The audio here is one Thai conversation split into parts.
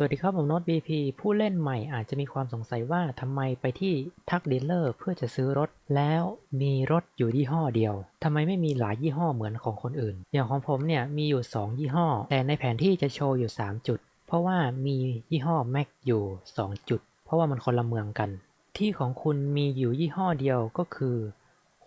สวัสดีครับ ผมโน้ต BP ผู้เล่นใหม่อาจจะมีความสงสัยว่าทำไมไปที่ทักดีลเลอร์เพื่อจะซื้อรถ แล้วมีรถอยู่ยี่ห้อเดียวทำไมไม่มีหลายยี่ห้อเหมือนของคนอื่น อย่างของผมเนี่ยมีอยู่ 2 ยี่ห้อ แต่ในแผนที่จะโชว์อยู่ 3 จุด เพราะว่ามียี่ห้อ Mac อยู่ 2 จุด เพราะว่ามันคนละเมืองกัน ที่ของคุณมีอยู่ยี่ห้อเดียวก็คือ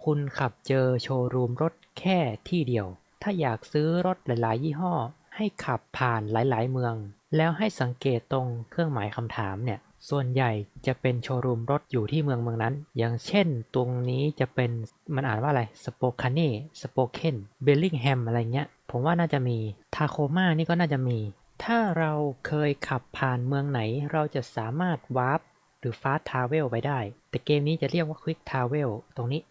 คุณขับเจอโชว์รูมรถแค่ที่เดียว ถ้าอยากซื้อรถหลาย ๆ ยี่ห้อ ให้ขับผ่านหลาย ๆ เมือง แล้วให้สังเกตตรงเครื่องหมายคำถามเนี่ย ส่วนใหญ่จะเป็นโชว์รูมรถอยู่ที่เมืองเมืองนั้น อย่างเช่น ตรงนี้จะเป็นมันอ่านว่าอะไรสโปคาน่สโปเคนเบลลิงแฮมอะไรเงี้ย ผมว่าน่าจะมีทาโคมานี่ก็น่าจะมี ถ้าเราเคยขับผ่านเมืองไหน เราจะสามารถวาร์ปหรือฟาสทาเวลไปได้ แต่เกมนี้จะเรียกว่าควิกทาเวลตรงนี้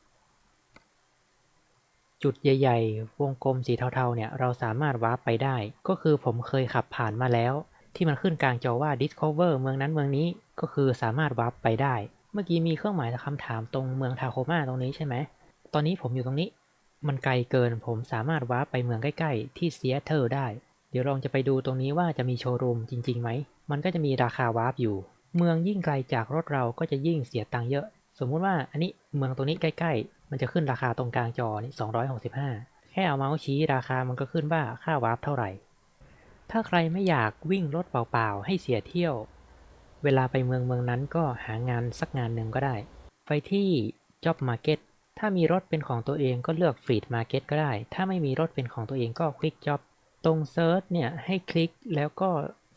จุดใหญ่ ๆ วงกลมสีเทาๆ เนี่ย เราสามารถวาร์ปไปได้ ก็คือผมเคยขับผ่านมาแล้ว ที่มันขึ้นกลางจอว่า Discover เมืองนั้นเมืองนี้ ก็คือสามารถวาร์ปไปได้ เมื่อกี้มีเครื่องหมายคำถามตรงเมืองทาโคมาตรงนี้ใช่ไหม ตอนนี้ผมอยู่ตรงนี้ มันไกลเกิน ผมสามารถวาร์ปไปเมืองใกล้ๆ ที่เซีแอตเทิลได้ เดี๋ยวลองจะไปดูตรงนี้ว่าจะมีโชว์รูมจริงๆไหม มันก็จะมีราคาวาร์ปอยู่ เมืองยิ่งไกลจากรถเราก็จะยิ่งเสียตังค์เยอะ สมมุติว่าอันนี้เมืองตรงนี้ใกล้ๆ มันจะขึ้นราคาตรงกลางจอนี่265 แค่เอาเมาส์ชี้ราคามันก็ขึ้นว่าค่าวาร์ปเท่าไหร่ ถ้าใครไม่อยากวิ่งรถเปล่าๆ ให้เสียเที่ยว เวลาไปเมืองเมืองนั้นก็หางานสักงานหนึ่งก็ได้ ไปที่ Job Market ถ้ามีรถเป็นของตัวเองก็เลือก Fleet Market ก็ได้ ถ้าไม่มีรถเป็นของตัวเองก็ Quick Job ตรง Search เนี่ยให้คลิกแล้วก็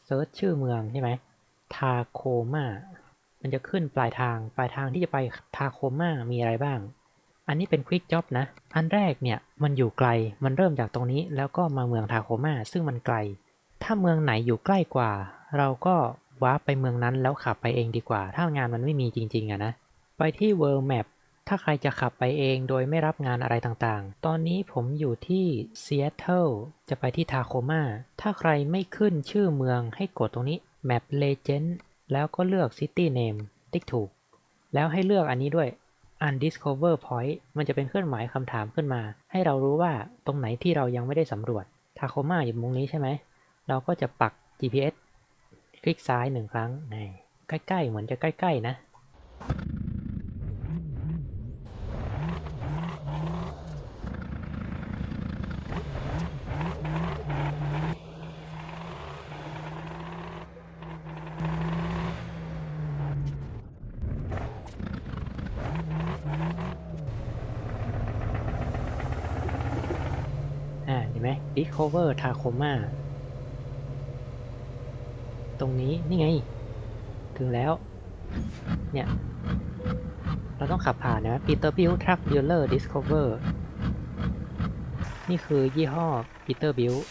เซิร์ชชื่อเมืองใช่ไหมทาโคมามันจะขึ้นปลายทาง ปลายทางที่จะไปทาโคมามีอะไรบ้าง อันนี้เป็น Quick Job นะ อันแรกเนี่ยมันอยู่ไกล มันเริ่มจากตรงนี้แล้วก็มาเมืองทาโคมาซึ่งมันไกล ถ้าเมืองไหนอยู่ใกล้กว่า เราก็วาร์ปไปเมืองนั้นแล้วขับไปเองดีกว่า ถ้างานมันไม่มีจริงๆอะนะ ไปที่ World Map ถ้าใครจะขับไปเองโดยไม่รับงานอะไรต่างๆ ตอนนี้ผมอยู่ที่ซีแอตเทิลจะไปที่ทาโคมาถ้าใครไม่ขึ้นชื่อเมืองให้กดตรงนี้ Map Legend แล้วก็เลือก City Name ติ๊กถูก แล้วให้เลือกอันนี้ด้วย Undiscover Point มันจะเป็นเครื่องหมายคำถามขึ้นมา ให้เรารู้ว่าตรงไหนที่เรายังไม่ได้สำรวจทาโคมาอยู่มุมนี้ใช่ไหม เราก็จะปัก GPS คลิกซ้ายหนึ่งครั้งนี่ใกล้ๆ เหมือนจะใกล้ ๆ นะ ไหม Discover Tacoma ตรงนี้นี่ไง ถึงแล้ว เนี่ย เราต้องขับผ่านนะ Peterbilt Truck Dealer Discover นี่คือยี่ห้อ Peterbilt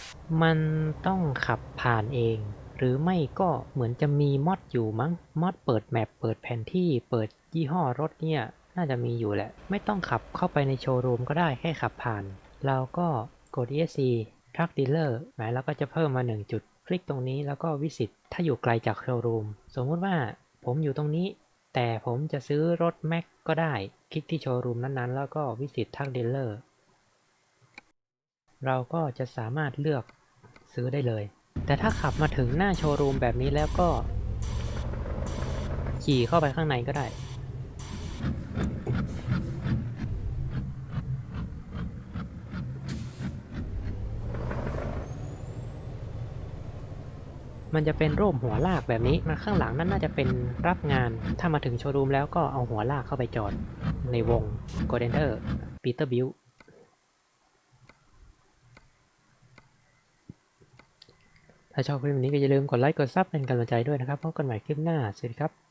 มันต้องขับผ่านเอง หรือไม่ก็เหมือนจะมีมอดอยู่มั้งมอดเปิดแมปเปิดแผนที่เปิดยี่ห้อรถเนี่ยน่าจะมีอยู่แหละ ไม่ต้องขับเข้าไปในโชว์รูมก็ได้แค่ขับผ่าน เราก็ กด ESC Truck Dealer หมายแล้วก็จะเพิ่มมา 1 จุด คลิกตรงนี้แล้วก็วิสิตถ้าอยู่ไกลจากโชว์รูม สมมุติว่าผมอยู่ตรงนี้ แต่ผมจะซื้อรถแม็กก็ได้ คลิกที่โชว์รูมนั้นๆ แล้วก็วิสิตทักดีลเลอร์เราก็จะสามารถเลือกซื้อได้เลย แต่ถ้าขับมาถึงหน้าโชว์รูมแบบนี้แล้วก็ ขี่เข้าไปข้างในก็ได้ มันจะเป็นร่มหัวลากแบบนี้มันข้างหลังนั่นน่าจะเป็นรับงาน ถ้ามาถึงโชว์รูมแล้วก็เอาหัวลากเข้าไปจอดในวง g o d e n t e r Peterbilt ถ้าชอบคลิปนี้ก็อย่าลืมกดไลค์กดซับเป็นกำลังใจด้วยนะครับพบกันใหม่คลิปหน้า สวัสดีครับ